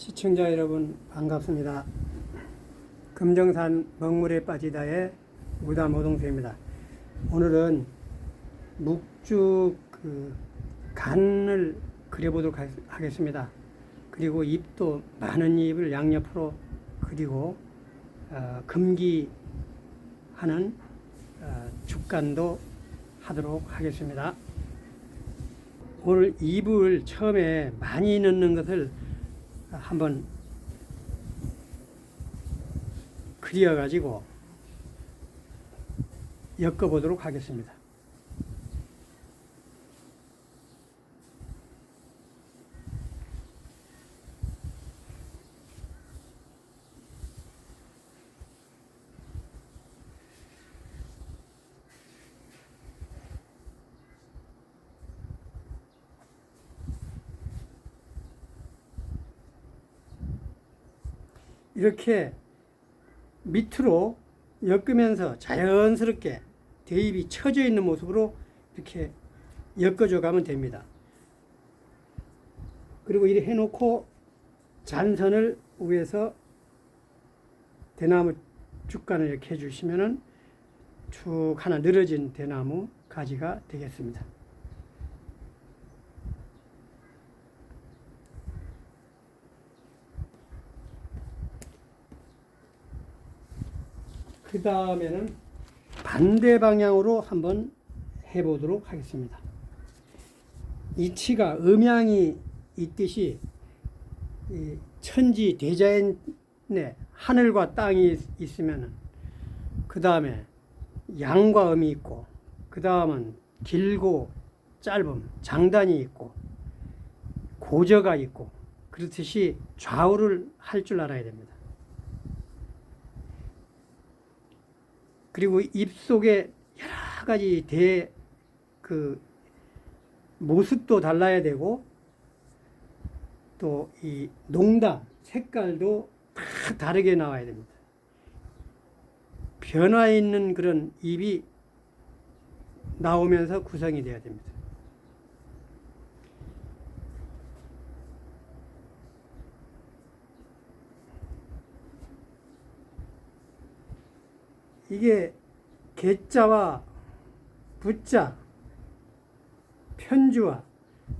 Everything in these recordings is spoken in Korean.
시청자 여러분 반갑습니다. 금정산 먹물에 빠지다의 무담 오동수입니다. 오늘은 묵죽 그 간을 그려보도록 하- 하겠습니다. 그리고 잎도 많은 잎을 양옆으로 그리고 어, 금기하는 어, 죽간도 하도록 하겠습니다. 오늘 잎을 처음에 많이 넣는 것을 한번 그려가지고 엮어보도록 하겠습니다. 이렇게 밑으로 엮으면서 자연스럽게 대입이 쳐져 있는 모습으로 이렇게 엮어줘 가면 됩니다. 그리고 이렇게 해놓고 잔선을 위에서 대나무 죽간을 이렇게 해주시면은 쭉 하나 늘어진 대나무 가지가 되겠습니다. 그 다음에는 반대 방향으로 한번 해보도록 하겠습니다. 이치가 음양이 있듯이 이 천지 대자연에 하늘과 땅이 있으면 그 다음에 양과 음이 있고 그 다음은 길고 짧음 장단이 있고 고저가 있고 그렇듯이 좌우를 할 줄 알아야 됩니다. 그리고 입 속에 여러 가지 대 그 모습도 달라야 되고 또 이 농담 색깔도 다 다르게 나와야 됩니다. 변화 있는 그런 입이 나오면서 구성이 돼야 됩니다. 이게 개자와 부자, 편주와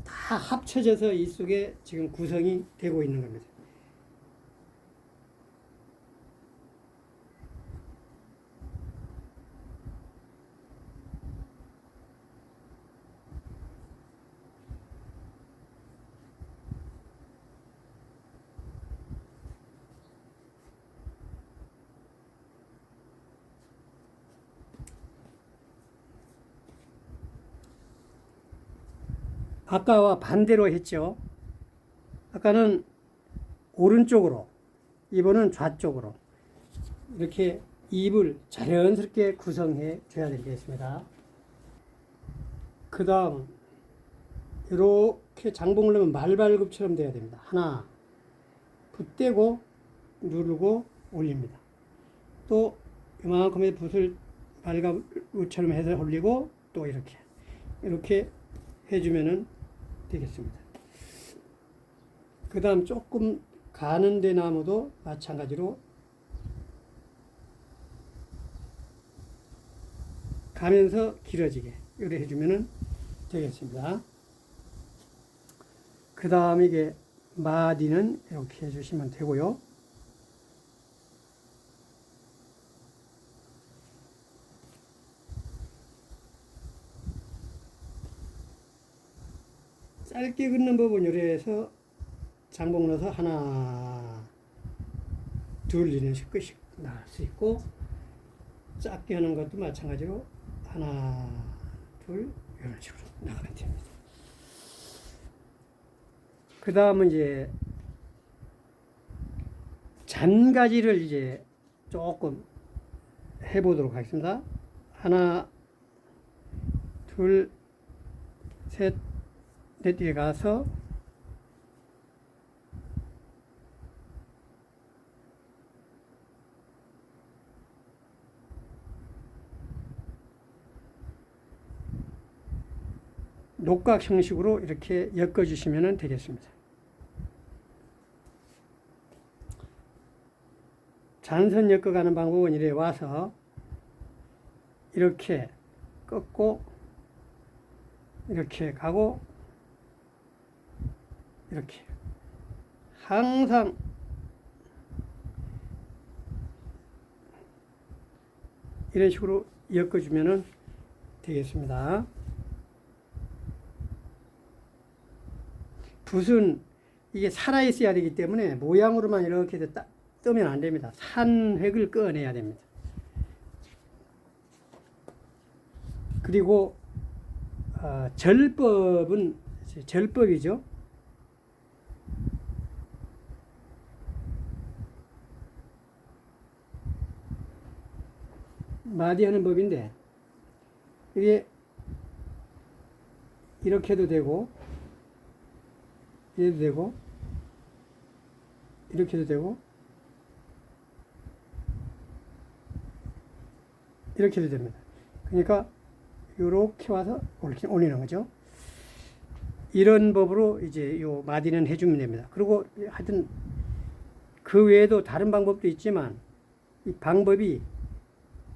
다 합쳐져서 이 속에 지금 구성이 되고 있는 겁니다. 아까와 반대로 했죠. 아까는 오른쪽으로, 이번은 좌쪽으로. 이렇게 입을 자연스럽게 구성해 줘야 되겠습니다. 그 다음, 이렇게 장봉을 넣으면 말발굽처럼 돼야 됩니다. 하나, 붓대고, 누르고, 올립니다. 또, 이만큼의 붓을 발갑처럼 해서 올리고, 또 이렇게. 이렇게 해주면은 되겠습니다. 그 다음 조금 가는 대나무도 마찬가지로 가면서 길어지게 이렇게 해주면 되겠습니다. 그 다음 이게 마디는 이렇게 해주시면 되고요. 짧게 긋는 법은 요래해서 장봉 넣어서 하나 둘 이런 끝이 나갈 수 있고 작게 하는 것도 마찬가지로 하나 둘 이런 식으로 나가면 됩니다. 그 다음은 이제 잔가지를 이제 조금 해보도록 하겠습니다. 하나 둘 셋 내뒤에 가서 녹각 형식으로 이렇게 엮어 주시면 되겠습니다. 잔선 엮어가는 방법은 이래 와서 이렇게 꺾고 이렇게 가고 이렇게 항상 이런 식으로 엮어주면 되겠습니다. 붓은 이게 살아있어야 되기 때문에 모양으로만 이렇게 따, 뜨면 안 됩니다. 산획을 꺼내야 됩니다. 그리고 어, 절법은 절법이죠. 마디하는 법인데 이게 이렇게 해도 되고 이래도 되고 이렇게 해도 되고 이렇게 해도 됩니다. 그러니까 이렇게 와서 올리는 거죠. 이런 법으로 이제 요 마디는 해주면 됩니다. 그리고 하여튼 그 외에도 다른 방법도 있지만 이 방법이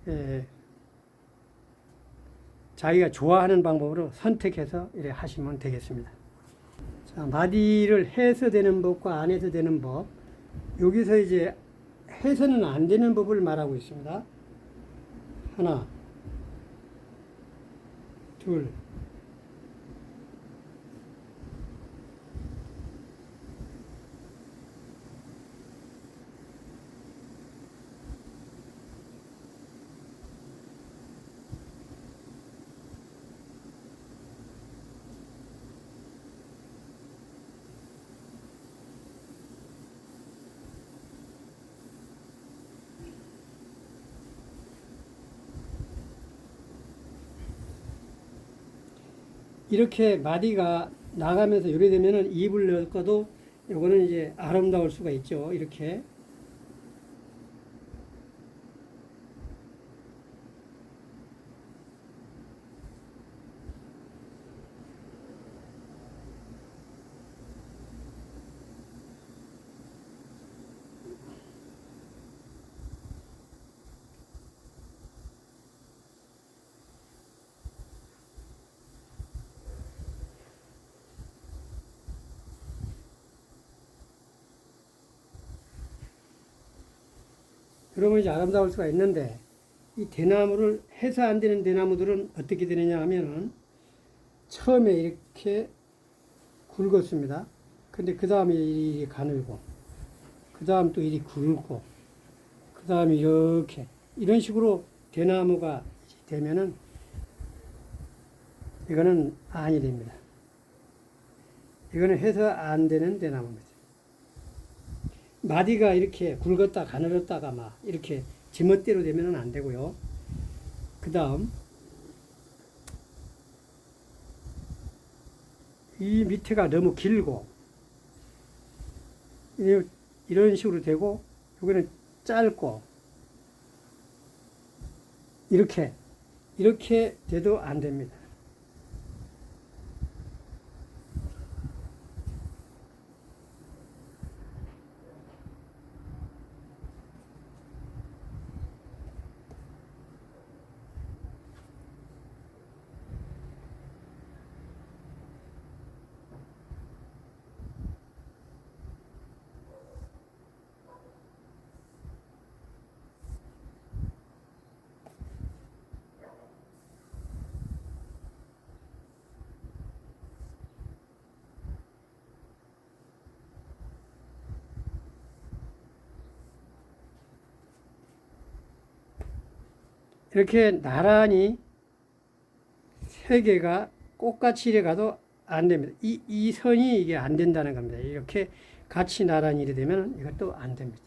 에, 자기가 좋아하는 방법으로 선택해서 이래 하시면 되겠습니다. 자, 마디를 해서 되는 법과 안 해서 되는 법. 여기서 이제 해서는 안 되는 법을 말하고 있습니다. 하나, 둘, 이렇게 마디가 나가면서 요래 되면은 입을 넣어도 요거는 이제 아름다울 수가 있죠. 이렇게. 그러면 이제 아름다울 수가 있는데 이 대나무를 해서 안 되는 대나무들은 어떻게 되느냐 하면은 처음에 이렇게 굵었습니다. 근데 그 다음에 이리 가늘고 그 다음 또 이리 굵고 그 다음에 이렇게 이런 식으로 대나무가 되면은 이거는 아니 됩니다. 이거는 해서 안 되는 대나무입니다. 마디가 이렇게 굵었다 가늘었다가 막 이렇게 제멋대로 되면 안 되고요. 그 다음 이 밑에가 너무 길고 이런 식으로 되고 여기는 짧고 이렇게 이렇게 돼도 안 됩니다. 이렇게 나란히 세 개가 꽃같이 이래 가도 안 됩니다. 이, 이 선이 이게 안 된다는 겁니다. 이렇게 같이 나란히 이래 되면 이것도 안 됩니다.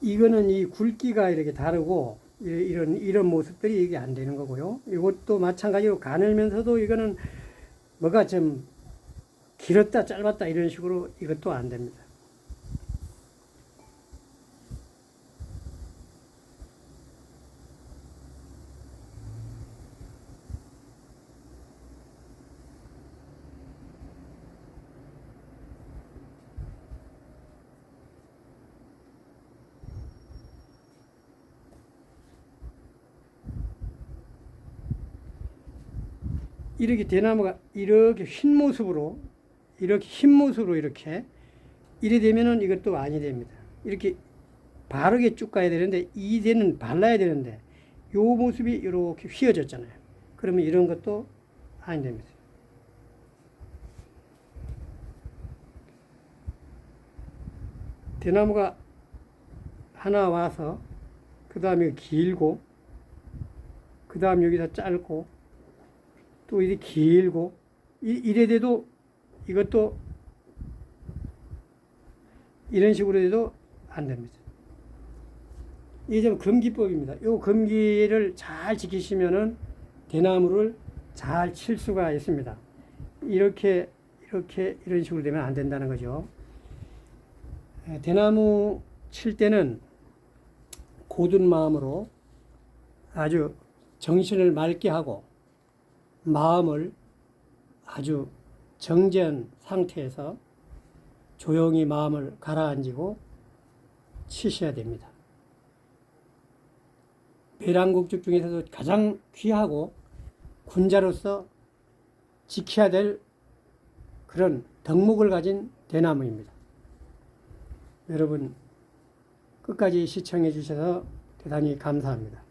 이거는 이 굵기가 이렇게 다르고 이런 이런 모습들이 이게 안 되는 거고요. 이것도 마찬가지로 가늘면서도 이거는 뭐가 좀 길었다 짧았다 이런 식으로 이것도 안 됩니다. 이렇게 대나무가 이렇게 흰 모습으로 이렇게 흰 모습으로 이렇게 이래 되면은 이것도 아니 됩니다. 이렇게 바르게 쭉 가야 되는데 이 대는 발라야 되는데 요 모습이 이렇게 휘어졌잖아요. 그러면 이런 것도 아니 됩니다. 대나무가 하나 와서 그 다음에 길고 그 다음 여기서 짧고 또 이게 길고 이- 이래 돼도 이것도 이런 식으로 해도 안 됩니다. 이게 좀 금기법입니다. 요 금기를 잘 지키시면은 대나무를 잘 칠 수가 있습니다. 이렇게 이렇게 이런 식으로 되면 안 된다는 거죠. 에, 대나무 칠 때는 고든 마음으로 아주 정신을 맑게 하고 마음을 아주 정전 상태에서 조용히 마음을 가라앉히고 치셔야 됩니다. 배랑국죽 중에서도 가장 귀하고 군자로서 지켜야 될 그런 덕목을 가진 대나무입니다. 여러분 끝까지 시청해 주셔서 대단히 감사합니다.